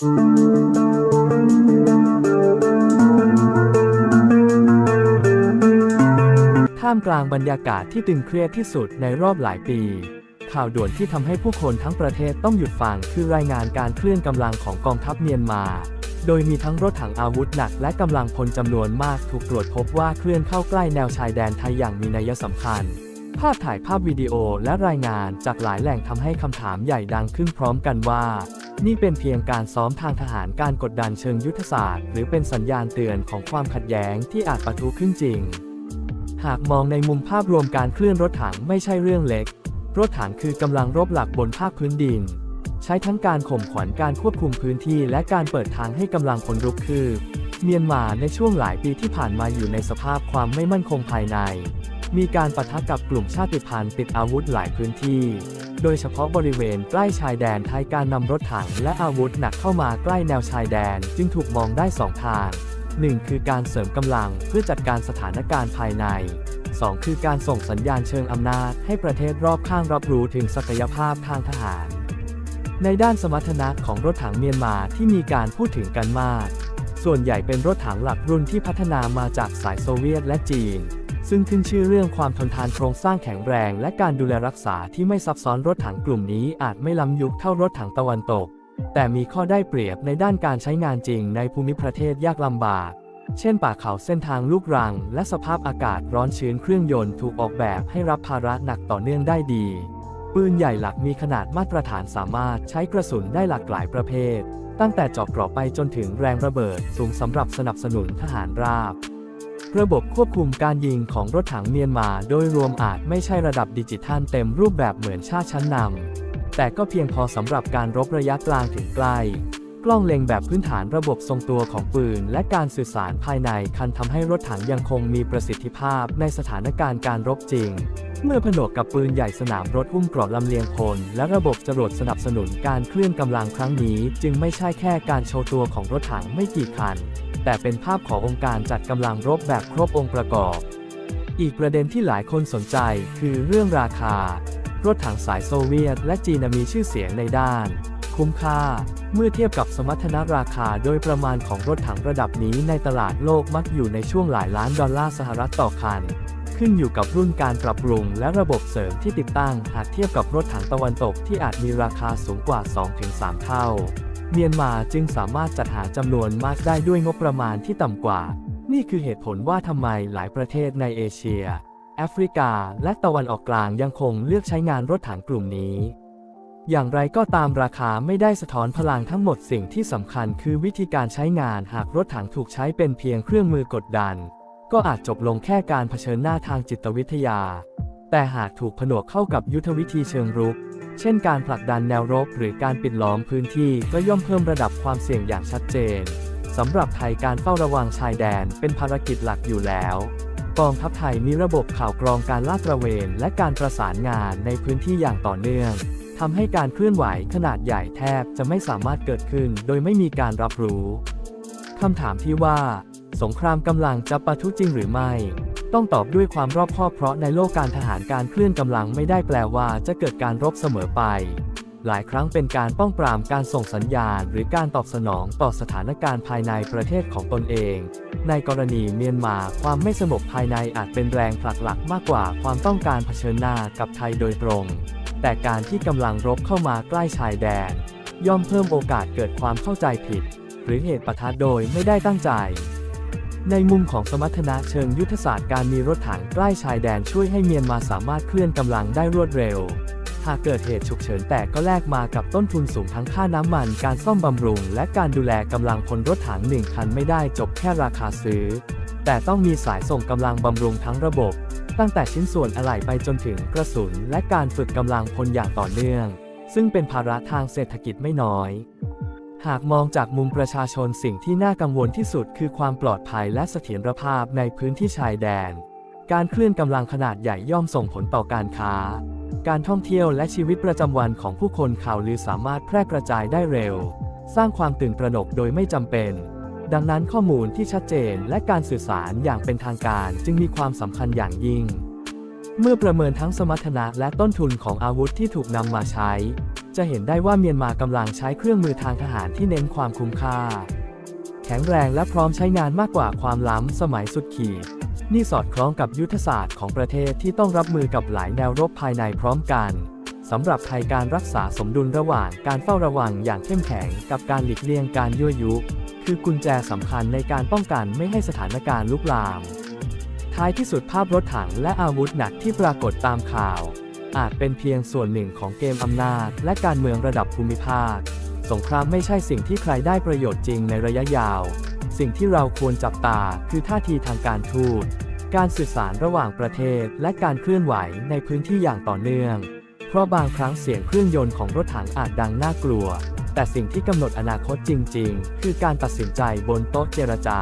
ท่ามกลางบรรยากาศที่ตึงเครียดที่สุดในรอบหลายปี ข่าวด่วนที่ทำให้ผู้คนทั้งประเทศต้องหยุดฟังคือรายงานการเคลื่อนกำลังของกองทัพเมียนมา โดยมีทั้งรถถังอาวุธหนักและกำลังพลจำนวนมากถูกตรวจพบว่าเคลื่อนเข้าใกล้แนวชายแดนไทยอย่างมีนัยสำคัญ ภาพถ่ายภาพวิดีโอและรายงานจากหลายแหล่งทำให้คำถามใหญ่ดังขึ้นพร้อมกันว่า นี่เป็นเพียงการซ้อมทางทหารการกดดันเชิงยุทธศาสตร์ หรือเป็นสัญญาณเตือนของความขัดแย้งที่อาจปะทุขึ้นจริง หากมองในมุมภาพรวมการเคลื่อนรถถังไม่ใช่เรื่องเล็ก รถถังคือกำลังรบหลักบนภาคพื้นดิน ใช้ทั้งการข่มขวัญการควบคุมพื้นที่และการเปิดทางให้กำลังพลรุกคืบเมียนมาในช่วงหลายปีที่ผ่านมาอยู่ในสภาพความไม่มั่นคงภายใน มีการปะทะกับกลุ่มชาติพันธุ์ติดอาวุธหลายพื้นที่ โดยเฉพาะบริเวณใกล้ชายแดนไทยการนำรถถังและอาวุธหนักเข้ามาใกล้แนวชายแดนจึงถูกมองได้สองทาง 1. คือการเสริมกำลังเพื่อจัดการสถานการณ์ภายใน 2. คือการส่งสัญญาณเชิงอำนาจให้ประเทศรอบข้างรับรู้ถึงศักยภาพทางทหาร ในด้านสมรรถนะของรถถังเมียนมาที่มีการพูดถึงกันมาก ส่วนใหญ่เป็นรถถังหลักรุ่นที่พัฒนามาจากสายโซเวียตและจีน ซึ่งขึ้นชื่อเรื่องความทนทานโครงสร้างแข็งแรง และการดูแลรักษาที่ไม่ซับซ้อนรถถังกลุ่มนี้อาจไม่ล้ำยุคเท่ารถถังตะวันตก แต่มีข้อได้เปรียบในด้านการใช้งานจริงในภูมิประเทศยากลำบาก เช่นป่าเขาเส้นทางลูกรัง และสภาพอากาศร้อนชื้นเครื่องยนต์ถูกออกแบบให้รับภาระหนักต่อเนื่องได้ดี ปืนใหญ่หลักมีขนาดมาตรฐานสามารถใช้กระสุนได้หลากหลายประเภท ตั้งแต่จาะเกราะไปจนถึงแรงระเบิดสูงสำหรับสนับสนุนทหารราบ ระบบควบคุมการยิงของรถถังเมียนมาโดยรวมอาจไม่ใช่ระดับดิจิทัลเต็มรูปแบบเหมือนชาติชั้นนำ แต่ก็เพียงพอสำหรับการรบระยะกลางถึงใกล้กล้องเล็งแบบพื้นฐานระบบทรงตัวของปืน และการสื่อสารภายในคันทำให้รถถังยังคงมีประสิทธิภาพในสถานการณ์การรบจริง เมื่อผนวกกับปืนใหญ่สนามรถหุ้มเกราะลำเลียงพล และระบบจรวดสนับสนุนการเคลื่อนกำลังครั้งนี้ จึงไม่ใช่แค่การโชว์ตัวของรถถังไม่กี่คัน แต่เป็นภาพขององค์การจัดกำลังรบแบบครบองค์ประกอบ อีกประเด็นที่หลายคนสนใจคือเรื่องราคา รถถังสายโซเวียตและจีนมีชื่อเสียงในด้าน คุ้มค่า เมื่อเทียบกับสมรรถนะราคาโดยประมาณของรถถังระดับนี้ในตลาดโลกมักอยู่ในช่วงหลายล้านดอลลาร์สหรัฐต่อคันขึ้นอยู่กับรุ่นการปรับปรุงและระบบเสริมที่ติดตั้งหากเทียบกับรถถังตะวันตกที่อาจมีราคาสูงกว่า 2-3 เท่า เมียนมาจึงสามารถจัดหาจำนวนมากได้ด้วยงบประมาณที่ต่ำกว่า นี่คือเหตุผลว่าทำไมหลายประเทศในเอเชีย แอฟริกา และตะวันออกกลางยังคงเลือกใช้งานรถถังกลุ่มนี้ อย่างไรก็ตามราคาไม่ได้สะท้อนพลังทั้งหมดสิ่งที่สำคัญคือวิธีการใช้งานหากรถถังถูกใช้เป็นเพียงเครื่องมือกดดัน ก็อาจจบลงแค่การเผชิญหน้าทางจิตวิทยา แต่หากถูกผนวกเข้ากับยุทธวิธีเชิงรุก เช่นการผลักดันแนวรบหรือการปิดล้อมพื้นที่ก็ย่อมเพิ่มระดับความเสี่ยงอย่างชัดเจนสำหรับไทยการเฝ้าระวังชายแดนเป็นภารกิจหลักอยู่แล้ว กองทัพไทยมีระบบข่าวกรองการลาดตระเวน และการประสานงานในพื้นที่อย่างต่อเนื่องทำให้การเคลื่อนไหวขนาดใหญ่แทบจะไม่สามารถเกิดขึ้นโดยไม่มีการรับรู้คำถามที่ว่า สงครามกำลังจะปะทุจริงหรือไม่ ต้องตอบด้วยความรอบคอบเพราะในโลกการทหารการเคลื่อนกำลังไม่ได้แปลว่าจะเกิดการรบเสมอไป หลายครั้งเป็นการป้องปรามการส่งสัญญาณ หรือการตอบสนองต่อสถานการณ์ภายในประเทศของตนเอง ในกรณีเมียนมาความไม่สงบภายในอาจเป็นแรงผลักหลักมากกว่าความต้องการเผชิญหน้ากับไทยโดยตรง แต่การที่กำลังรบเข้ามาใกล้ชายแดนย่อมเพิ่มโอกาสเกิดความเข้าใจผิด หรือเหตุปะทะโดยไม่ได้ตั้งใจ ในมุมของสมรรถนะเชิงยุทธศาสตร์การมีรถถังใกล้ชายแดนช่วยให้เมียนมาสามารถเคลื่อนกำลังได้รวดเร็ว หากเกิดเหตุฉุกเฉินแต่ก็แลกมากับต้นทุนสูงทั้งค่าน้ำมัน การซ่อมบำรุง และการดูแลกำลังพลรถถังหนึ่งคันไม่ได้จบแค่ราคาซื้อ แต่ต้องมีสายส่งกำลังบำรุงทั้งระบบ ตั้งแต่ชิ้นส่วนอะไหล่ไปจนถึงกระสุน และการฝึกกำลังพลอย่างต่อเนื่อง ซึ่งเป็นภาระทางเศรษฐกิจไม่น้อย หากมองจากมุมประชาชนสิ่งที่น่ากังวลที่สุดคือความปลอดภัยและเสถียรภาพในพื้นที่ชายแดน การเคลื่อนกำลังขนาดใหญ่ย่อมส่งผลต่อการค้า การท่องเที่ยวและชีวิตประจำวันของผู้คนข่าวลือสามารถแพร่กระจายได้เร็ว สร้างความตื่นตระหนกโดยไม่จำเป็น ดังนั้นข้อมูลที่ชัดเจนและการสื่อสารอย่างเป็นทางการจึงมีความสำคัญอย่างยิ่ง เมื่อประเมินทั้งสมรรถนะและต้นทุนของอาวุธที่ถูกนำมาใช้ จะเห็นได้ว่าเมียนมากำลังใช้เครื่องมือทางทหารที่เน้นความคุ้มค่า แข็งแรงและพร้อมใช้งานมากกว่าความล้ำสมัยสุดขีด นี่สอดคล้องกับยุทธศาสตร์ของประเทศที่ต้องรับมือกับหลายแนวรบภายในพร้อมกันสำหรับไทยการรักษาสมดุลระหว่างการเฝ้าระวังอย่างเข้มแข็งกับการหลีกเลี่ยงการยั่วยุ คือกุญแจสำคัญในการป้องกันไม่ให้สถานการณ์ลุกลาม ท้ายที่สุดภาพรถถังและอาวุธหนักที่ปรากฏตามข่าว อาจเป็นเพียงส่วนหนึ่งของเกมอำนาจ และการเมืองระดับภูมิภาค สงครามไม่ใช่สิ่งที่ใครได้ประโยชน์จริงในระยะยาว สิ่งที่เราควรจับตาคือท่าทีทางการทูต การสื่อสารระหว่างประเทศ และการเคลื่อนไหวในพื้นที่อย่างต่อเนื่อง เพราะบางครั้งเสียงเครื่องยนต์ของรถถังอาจดังน่ากลัว แต่สิ่งที่กำหนดอนาคตจริง ๆ คือการตัดสินใจบนโต๊ะเจรจา